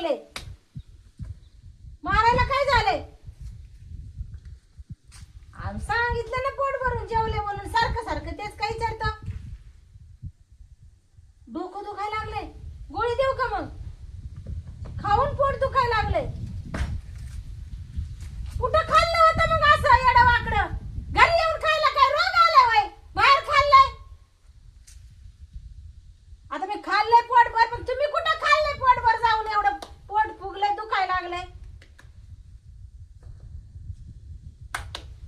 जेवले मारायला काय झालंय आम सांगितलं ना पोट भरून जेवले म्हणून सारखं सारखं तेच काय विचारतं डोकं दुखायला लागले गोळी देऊ का मग खाऊन पोट दुखायला लागले कुठं खाल्लं होतं मग असं येडं वाकडं घरी येऊन खायला काय रोग आलाय वय बाहेर खाल्लंय आता मी खाल्लंय पोटभर पण तुम्ही कुठं खाल्लंय पोटभर जाऊन एवढं पोट फुगलंय दुखायला लागलंय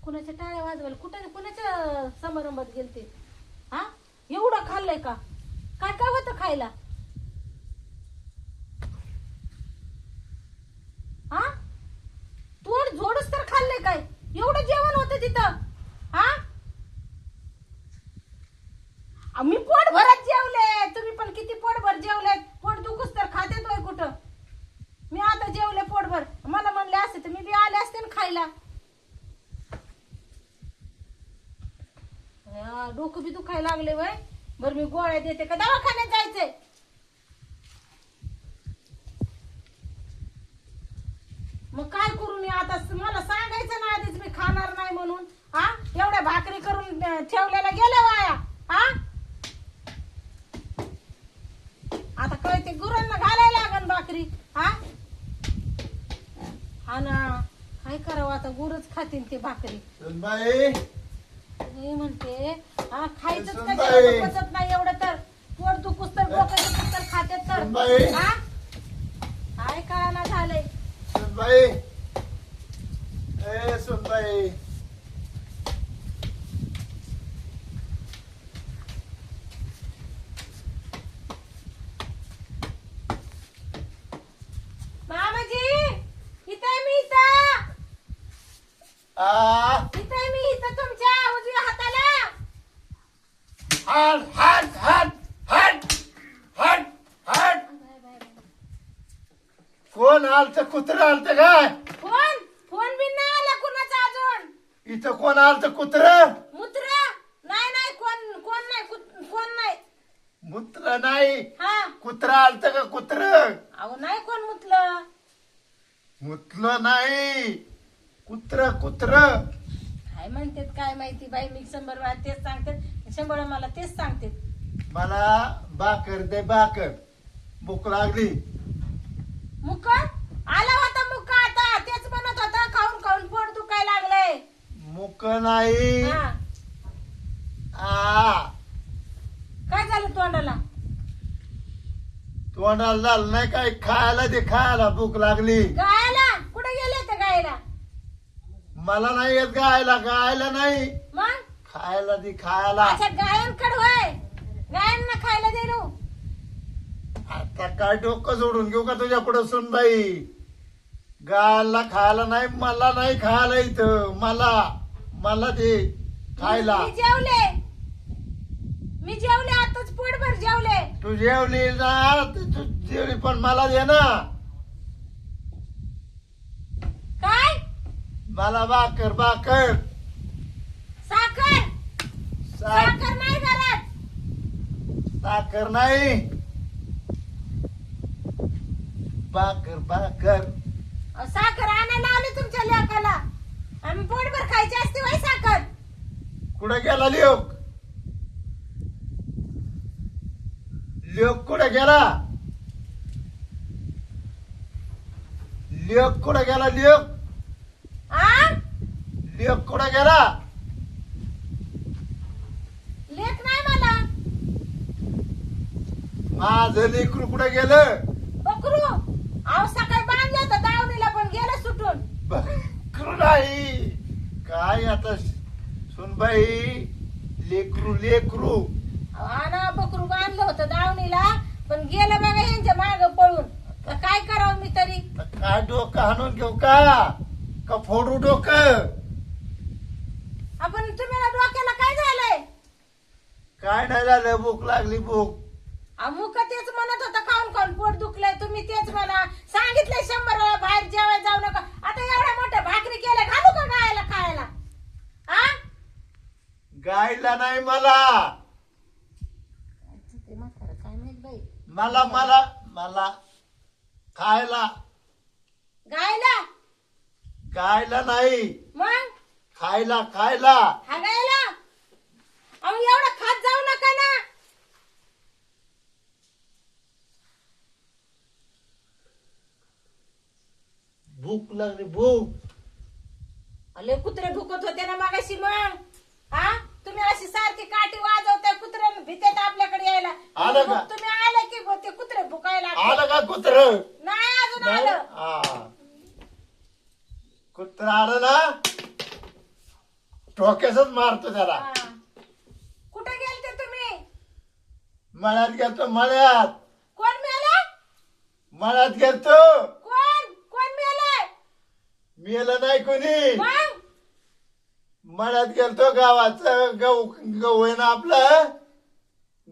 कुणाच्या टाळ्या वाजवायला कुठं कुणाच्या समारंभात गेलते हा एवढं खाल्लंय का काय काय होतं खायला. हा? तोड झोडच तर खाल्ले काय? एवढं जेवण होतं तिथं. हा? आम्ही पोट भरत जेवले. तुम्ही पण किती पोटभर जेवले पोट दुखूस तर खाते होय कुठं? मी आता जेवले पोटभर. मला म्हणले असते तर मी बी आले असते ना खायला. डोकं बी दुखायला लागले वय. बर मी गोळ्या देते का? दवाखान्यात जायचंय. मग काय करू मी आता? मला सांगायचं ना आधीच मी खाणार नाही म्हणून. हा? एवढ्या भाकरी करून ठेवलेल्या गेल्या वाया. हा? आता कळते गुरांना घालायला लागन भाकरी. हा? हा ना. काय करावं आता? गुरच खातील ते भाकरी. मी म्हणते हा खायचंच सुनबाई. कशाला पचत नाही एवढं तर. पोट दुखूस तर डोकं दुखूस तर खात्यात तर. सुनबाई. हा? काय कळाना झालंय? सुनबाई ए सुनबाई मामाजी इथं आहे मी इथं. आ इथं आहे मी इथं तुमच्या उजव्या हाताला हट हट हट हट हट हट. कोण आलत कुत्र आलत काय? फोन फोन बी नाही आला कुणाचा अजून. इथं कोण आलत कुत्र? मूत्र? नाही नाही कोण कोण नाही कुत- कोण नाही. मूत्र नाही. हा. कुत्र आलत का कुत्र? अहो नाही कोण मुतलं. मुतलं नाही. कुत्र कुत्र. काय म्हणतात काय माहिती बाई मी शंभर वेळा तेच सांगते. शंभर मला तेच सांगते. मला बाकर दे बाकर भूक लागली. मुक आला होता मुक आता. तेच म्हणत होता खाऊन खाऊन पोट दुखायला लागलंय. मुक नाही. हा. आ. काय झालं तोंडाला? तोंडाला झालं नाही काय. खायला दे खायला. भूक लागली. गायला? कुठे गेले ते गायला? मला नाही येत गायला. गायला नाही. मग? खायला दे खायला. अच्छा गायांकड होय. गायांना खायला दे रो. आता काय डोकं जोडून घेऊ का तुझ्या पुढे सुनबाई? गायला खायला नाही मला नाही खायला इथं. मला मला दे खायला. मी जेवले. मी जेवले आताच पोटभर जेवले. तू जेवली ना तू जेवली पण मला दे ना. काय? मला बाकर बाकर साखर! साख- साखर नाही घरात साखर नाही. बाकर बाकर अहो, साखर आणायला आले तुमच्या लेकाला. आणि पोटभर खायची असते वय साखर. कुठे गेला लिओक? लिओक कुठे गेला? लिओक कुठे गेला लिओक? आ? कुठे गेला लेख नाही मला माझं लेकरू कुठे गेलं? बकरू अहो सकाळी बांधलं होतं दावणीला पण गेलं सुटून. बकरू नाही. काय आता सुनबाई लेकरू लेकरू. आणा बकरू बांधलं होतं दावणीला पण गेलं बघा यांच्या माग पळून. तर काय करावं मी तरी? तर काय डोकं हाणून घेऊ का? का फोडू डोकं? आपण तुम्हाला डोक्याला काय झालंय? काय नाही झालं भूक लागली भूक. अमुक तेच म्हणत होता खाऊन खाऊन पोट दुखलंय तुम्ही तेच म्हणा. सांगितलंय शंभर वेळा बाहेर जेवाय जाऊ नका. आता एवढ्या मोठ्या भाकरी केल्या घालू का गायला खायला? आ? गायला नाही मला. ते म्हातारं काय माहीत बाई. मला मला मला खायला. गायला? गायला नाही. मग? खायला खायला. हागायला अहो एवढं खात जाऊ नका ना भूक लागली भूक. अले कुत्रे भुकत होते ना मागाशी मग. हा? तुम्ही अशी सारखी काठी वाजवताय कुत्रे भीतेत आपल्याकडे यायला. आलं का? तुम्ही आले की ते कुत्रे भुकायला लागले. आलं का कुत्र? नाही अजून आलं. कुत्र आलं ना? ठोक्याच मारतो त्याला. हा. कुठे गेलते तुम्ही? मळ्यात गेलतो मळ्यात. कोण मेला? मळ्यात गेलतो. मेलं नाही कोणी. मग? मळ्यात गेलतो गावाच गहू गहू आहे ना आपलं?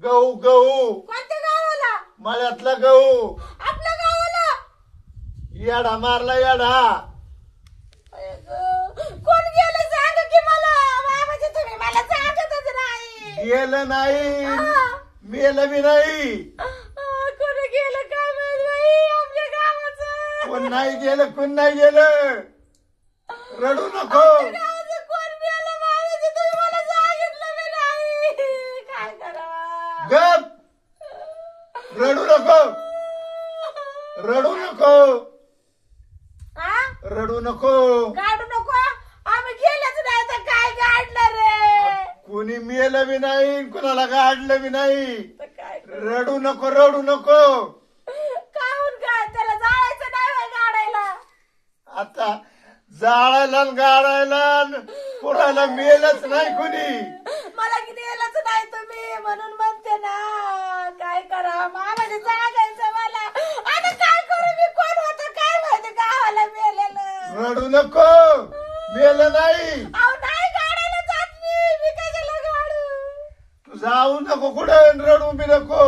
गहू गहू. कोणत्या गावाला? मळ्यातला गहू. आपल्या गावाला? येडा मारला येडा. अय गं, कोण गेलं सांग की मला? बाबाजी तुम्ही मला सांगतच नाही. गेलं नाही. मेलं बी नाही. कोण गेलं काय माहीत बाई? आपल्या गावाचं. कोण नाही गेलं कोण नाही गेलं? रडू नको. गावाचं कोण मेलं बाबाजी तुम्ही मला सांगितलं बी नाही. काय करावं? गप. रडू नको. रडू नको. हा रडू नको. गाडू नको. आम्ही गेलंच नाही तर काय गाडलं रे? कोणी मेलं बी नाही कुणाला गाडलं बी नाही. तर काय रडू नको रडू नको. काहून काय त्याला जायचं नाही होय गाडायला. आता जाळायला आणि गाळायला आणि पुरायला मेलच नाही कोणी. मला किती येलच नाही तुम्ही म्हणून म्हणते ना काय करा? मामाने सांगायचं मला. आता काय करू मी? कोण होत? काय माहिती? गावाला मेलेलं. रडू नको. मेलं नाही. अहो नाही गाडायला जात मी. मी कशाला गाडू? तू जाऊ नको कुठे रडू बी नको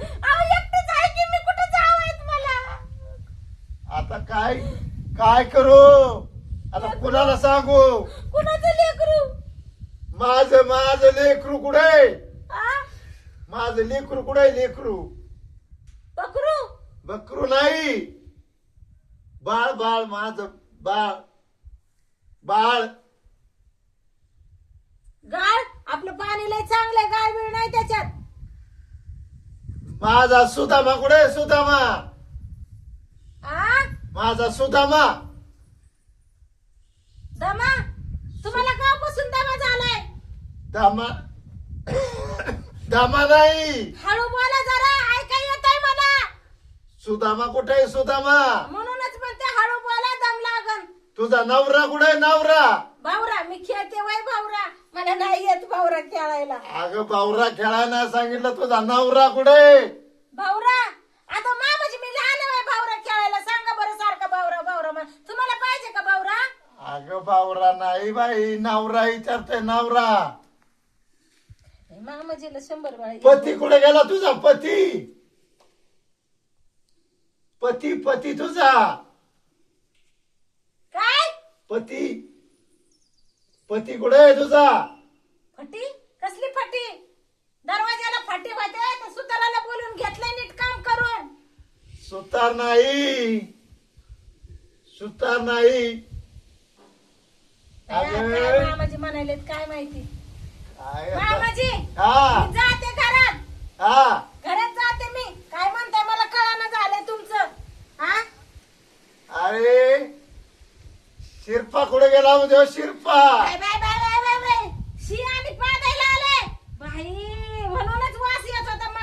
अहो एकटीच आहे की मी कुठे जावायत मला आता काय काय करू? आता कुणाला सांगू? कुणाचं लेकरू? माझ माझ लेकरू कुठे? आ? माझं लेकरू कुठे लेकरू? बकरू? बकरू नाही. बाळ बाळ माझ बाळ. बाळ. गाळ? आपलं पाणी लय चांगलंय गाळ बिळ नाही त्याच्यात. माझा सुदामा कुठे सुदामा? आ? माझा सुदामा. दमा तुम्हाला कापासून दमा झालाय. दामा. दामा नाही. हळू बोला जरा ऐका येत आहे मला. सुदामा कुठे सुदामा? म्हणूनच म्हणते हळू बोला दम लागन. तुझा नवरा कुठे नवरा? भावरा मी खेळते वय भावरा मला नाही येत भावरा खेळायला. अगं बावरा खेळायला सांगितलं तुझा नवरा कुठे भावरा आता मामाजी मी लहान आहे वय भावरा खेळायला सांगा बरं सारखा भावरा भावरा म्हण. तुम्हाला पाहिजे का भावरा अगं बावरा नाही बाई नवरा विचारतोय नवरा. मामाजीला शंभर वेळा पती कुठे गेला तुझा? पती. पती पती तुझा. काय? पती. पती कुठे आहे तुझा? फटी? कसली फटी? दरवाजाला फटी होते तर सुताराला बोलून घेतलंय नीट काम करून. सुतार नाही. सुतार नाही. काय मामाजी म्हणाले काय माहिती? मामाजी हा. मी जाते घरात. हा. घरात जाते मी. काय म्हणताय मला कळानं झालंय तुमचं. हा? अरे शिरपा कुठे गेला म्हणजे Shirpa? Bye bye bye bye bye bye. शी आणि पादायला आले. बाई म्हणूनच वास येत होता मग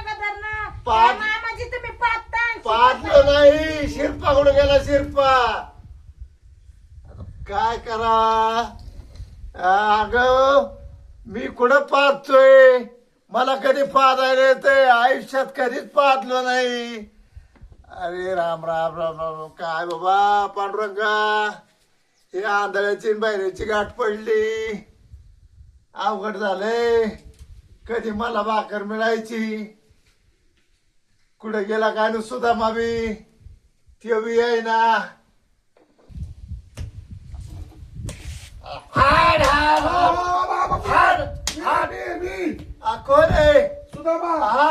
पाद- मामाजी तुम्ही पाहता पाहतो नाही. शिरपा कुठे गेला शिरपा? काय करा? अग मी कुठं पाहतोय मला कधी पाहायला येते आयुष्यात कधीच पाहतलो नाही. अरे राम राम राम राम काय बाबा पांडुरंगा? हे आंधळ्याची बाहेरची गाठ पडली. अवघड झालंय. कधी मला भाकर मिळायची? कुठं गेला काय नु सुद्धा मावी ते बी आहे ना. हाड हाड हाड. हाड आ, कोण आहे? सुदामा. हा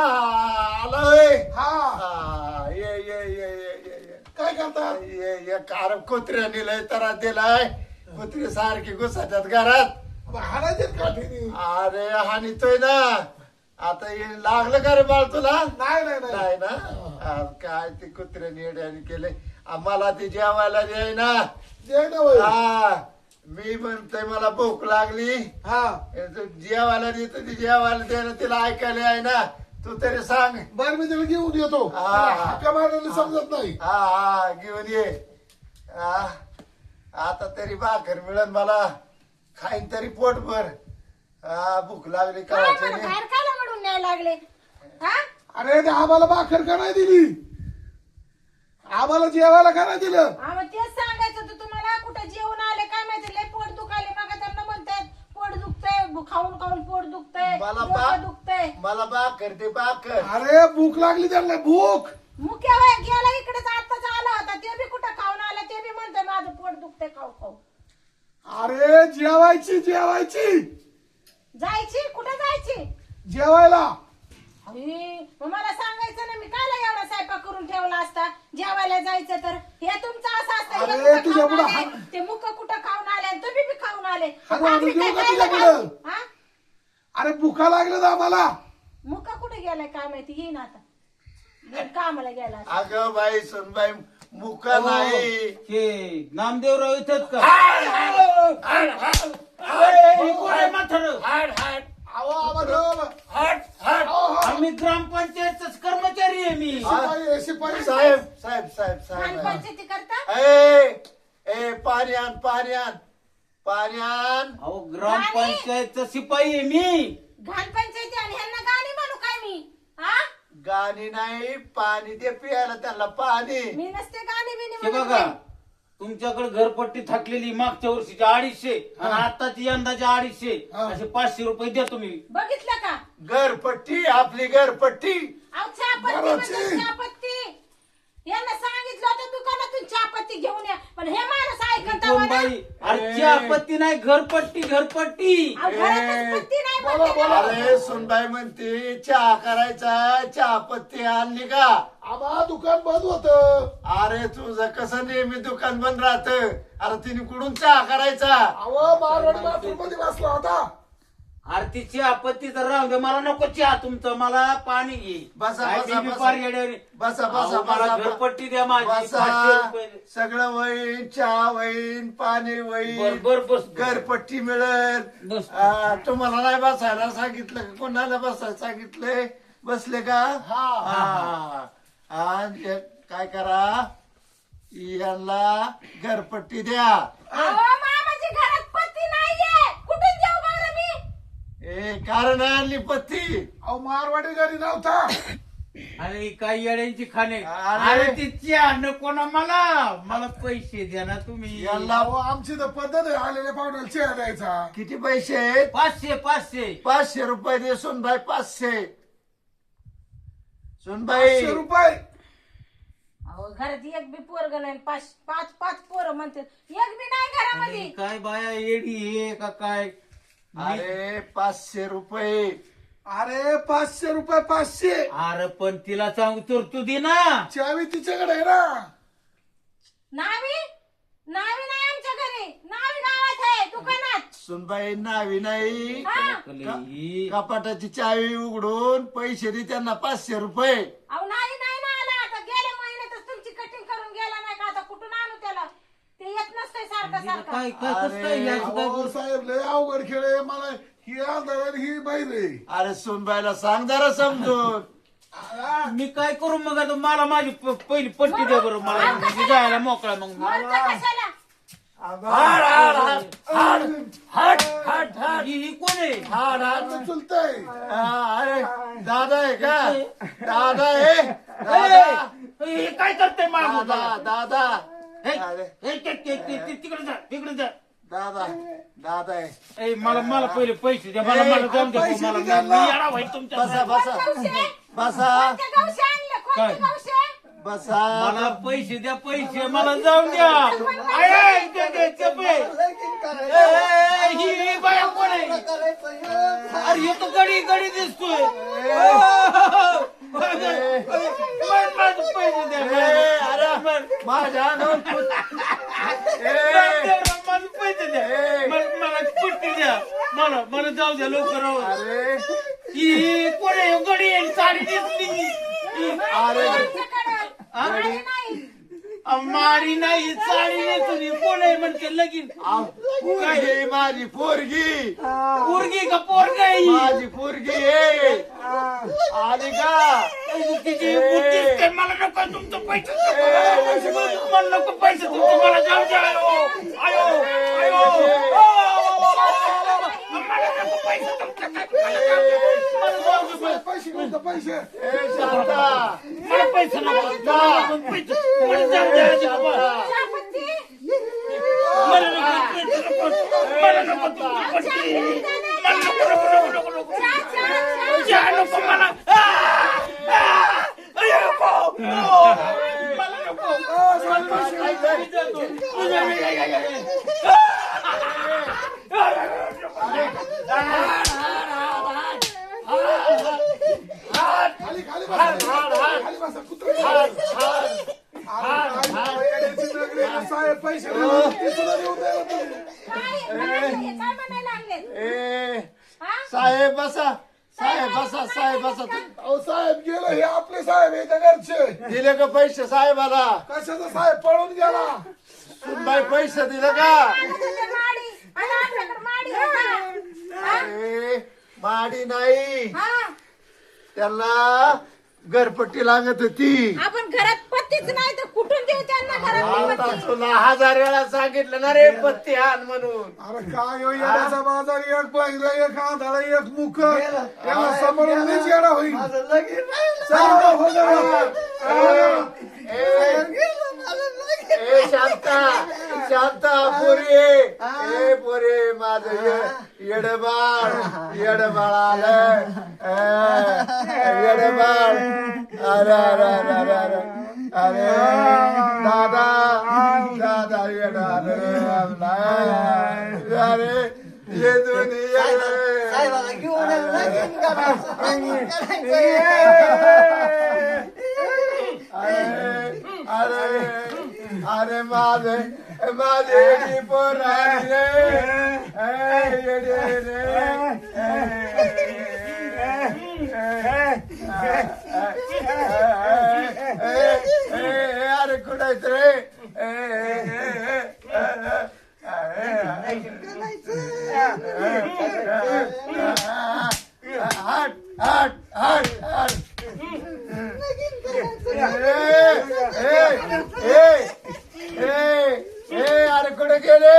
आलोय हा. हा, ये ये ये ये ये आता एक कार कुत्र्याने लय तरा दिलाय. कुत्री सारखी घुसाच्यात घरात. हाणायचे काठीने अरे हानितोय ना. आता हे लागलं का रे बाळ तुला? नाही नाही नाही. नाही ना? आ, काय ते कुत्र्याने येड्याने केले आम्हाला ते जेवायला द्याय ना वय. हा मी म्हणतोय मला भूक लागली. हा. हे जेवायला देतो ती जेवायला देणं तिला ऐकायला आहे ना. तू तरी सांग. बर मी तिला घेऊन येतो. हा. हाका मारायला समजत नाही. हा हा घेऊन ये. हा. आता तरी भाकर मिळन मला. खाईन तरी पोटभर. हा भूक लागली काय कळायची म्हणून नाही बाहेर काला म्हणून न्याय लागले? हा? अरे ते आम्हाला भाकर का नाही दिली? आम्हाला जेवायला का नाही दिलं? हा, तेच होतं तुम्हाला कुठं जेवण आले काय माहिती लय पोट दुखायले मग त्यांना म्हणतायत पोट दुखतंय खाऊन खाऊन पोट दुखतंय मला डोकं बा दुखतंय. मला भाकर दे भाकर अरे भूक लागली त्यांना भूक. मुख्य वय गेला इकडेच आताच आला होता ते बी कुठं खाऊन आला ते बी म्हणतोय माझं पोट दुखतंय खाऊ खाऊ. अरे जेवायची जेवायची. जायची? कुठं जायची? जेवायला. अरे, मग मला सांगायचं ना मी कायला एवढा स्वयंपाक करून ठेवला असता? जेवायला जायचं तर? हे तुमचं असं असतं हे अरे, कुठं तुझ्या खाऊन पुढं आले, हा- ते मुख कुठं खाऊन आले. अरे, काय खायला? घालू? हा? भुका लागलं ना आम्हाला मुका कुठे गेलाय काय माहिती? येईन आता. कामाला गेला असेल. अगं बाई सुनबाई मुका नाही. हे नामदेवराव इथंच का? हे कोण आहे म्हातारं? अहो आम्हाला आम्ही ग्रामपंचायतच कर्मचारी आहे मी. शिपाई शिपाई साहेब साहेब साहेब साहेब. ग्रामपंचायती करता? ए ए पाणी आण पाणी आण. पाणी आण अहो ग्रामपंचायतचा शिपाई आहे मी. घाण पंचायती आणि ह्यांना गाणी म्हणू काय मी? हा गाणी नाही पाणी दे पियाला त्यांना पाणी. मी नसते गाणी बिनी हे म्हणत बघा. तुमच्याकडे घरपट्टी थकलेली मागच्या वर्षीची अडीचशे आणि आताची यंदाची अडीचशे. हा. असे पाचशे रुपये द्या तुम्ही. बघितलं का? घरपट्टी आपली घरपट्टी. अहो चहापत्ती घराची. चहापत्ती. यांना सांगितलं होतं दुकानातून चहापत्ती घेऊन या. पण हे माणूस ऐकत कोण बाई अरे आपत्ती नाही घरपट्टी घरपट्टी. घरातच पत्ती नाही बोला, म्हणते बोला. ना. अरे सुनबाई म्हणते चहा करायचा चहा पत्ती आणली का? आम्हा दुकान बंद होत. अरे तुझं कसं नेहमी दुकान बंद राहत? अरे तिने कुठून चहा करायचा? अहो मारवाडी बाथरूममध्ये बसला होता. आरतीची आपत्ती तर राहू दे मला नको चहा तुमचं मला पाणी घे. बसा, काय बसा, मी बसा. फार येड्यावानी. बसा बसा अहो, मला बसा. घरपट्टी द्या माझी बसा. रुपये. सगळं वहीन चहा वहीन पाणी बर वहीन बर बस. घरपट्टी मिळेल. बस. आ, तुम्हाला नाही बसायला सांगितलं का? कोणाला बसायला सांगितलंय? बसले का? हा. हा आणि काय करा? यांना घरपट्टी द्या. अहो मामाची घरात पत्ती नाहीये कुठून देऊ बरं मी ए कारण आणली पत्ती. अहो मारवाडी गाडी नव्हता. अरे काही येड्यांची खाणे. अरे. अरे ती चहा नको ना मला. मला पैसे द्या ना तुम्ही. याला अहो आमची तर पद्धत आहे आलेल्या पाहुण्याला चहा द्यायचा. किती पैसे आहेत? पाचशे पाचशे. पाचशे रुपये दे सुनबाई पाचशे. सुनबाई. पाचशे रुपये. अहो घरात एक बी पोरग नाही पाच पाच पाच पोरं म्हणते एक बी नाही घरामध्ये. अरे, काय बाया येडी हे का काय? अरे पाचशे रुपये. अरे पाचशे रुपये पाचशे. अरे पण तिला सांगू तर तू दे ना. चावी तिच्याकडे आहे ना. नावी? नावी नाही आमच्या घरी. नावी गावात आहे दुकानात. सुनबाई नावी नाही. हा. कपाटाची चावी उघडून पैसे दे त्यांना पाचशे रुपये. अहो नाही नाही ना आला आता गेल्या महिन्यातच तुमची कटिंग करून गेला नाही का आता कुठून आणू त्याला ते येत नसतंय सारखं. सारखं काय काय कसं काय याचं काय अहो करू? साहेब लय अवघड खेळ आहे. मला ही आंधळ आणि ही बाहेर आहे. अरे सुनबाईला सांग जरा समजून. मी काय करू मग आता? मला माझी प- पहिली पट्टी द्या बरं मला. मी जायला मोकळा मग. मरतं कशाला? हाड, हाड, हाड, हाड, हाड, हाड. ही ही कोण आहे? हाड, हाड. आता चुलतंय. हा, अरे दादा आहे का? दादा आहे? दादा? ए, हे काय करते मला दादा हे, अरे हे, तिकडे जा तिकडे जा. दादा दादा आहे. ए, मला मला पहिले पैसे द्या मला मला जाऊन द्या पैसे मला ना. येडा तुमच्या बसा बसा. गवशे? बसा. कोणत्या गवशे आणले? कोणते काय? गवशे? बसा. मला पैसे द्या पैसे मला जाऊन द्या. आय, आय, दे, दे, चपे. ए, ए, ही ही बाया कोण आहे? अरे हे तो गडी गडी दिसतोय. अरे. मला- पैसे द्या. मला मला पट्टी द्या. मला मला जाऊ द्या लवकर अहो. अरे! कोण आहे गडी आहे, साडी नेसली. अरे? मारी नाही. साडी नेसून ही कोण आहे म्हणते लगीन? आ, पोरगी माझी पोरगी? पोरगी का पोरग आहे ही? माझी पोरगी आहे. आली का? तिची नको तुमचं पैसे मला नको पैसे तुमचे मला जाऊ द्या आयो आयो आयो ओ, मला नको पैसे तुमचे मला जाऊ द्या. मला जाऊ दे पैसे. पैसे घेऊन जा, पैसे ए शांता मला पैसे नको मला नको पैसे मला जाऊ द्या आजी बाबा. चहापत्ती? मला नको पैसे नको मला नको तुमचे पैसे मला नको नको नको नको नको चहा, चहा, चहा. जा नको मला Saya lupa. Oh, malah lupa. Oh, saya lupa. Saya lupa. Saya lupa. पैसे साहेब बसा साहेब बसा साहेब बसा अहो साहेब गेलो हे आपले साहेब याच्या घरचे दिले का पैसे साहेबाला कशाचा साहेब पळून गेला सुनबाई पैसे दिले का? हा? ए, माडी नाही हा. त्यांना घरपट्टी लागत होती आपण घरात पत्तीच नाही तर कुठून देऊ त्यांना घरात आता पत्ती तुला हजार वेळा सांगितलं ना रे पत्ती आण म्हणून अरे काय हो येण्याचा बाजार एक पाहिजे एक आंधळा एक मुख त्याला समोरून मीच येणं होईल चला, हो जरा. ए शांता शांता पोरी ए पोरी माझ येडबाळ येडबाळ आलं येडबाळ अरे अरे अरे अरे अरे அரே தாதா தாதா அரே ஏதோ நீ அரே அரே மாதே மாதேடி போறாரே ஏடே अरे कुणायच रे आठ आठ आठ आठ ए अरे कुठे गेले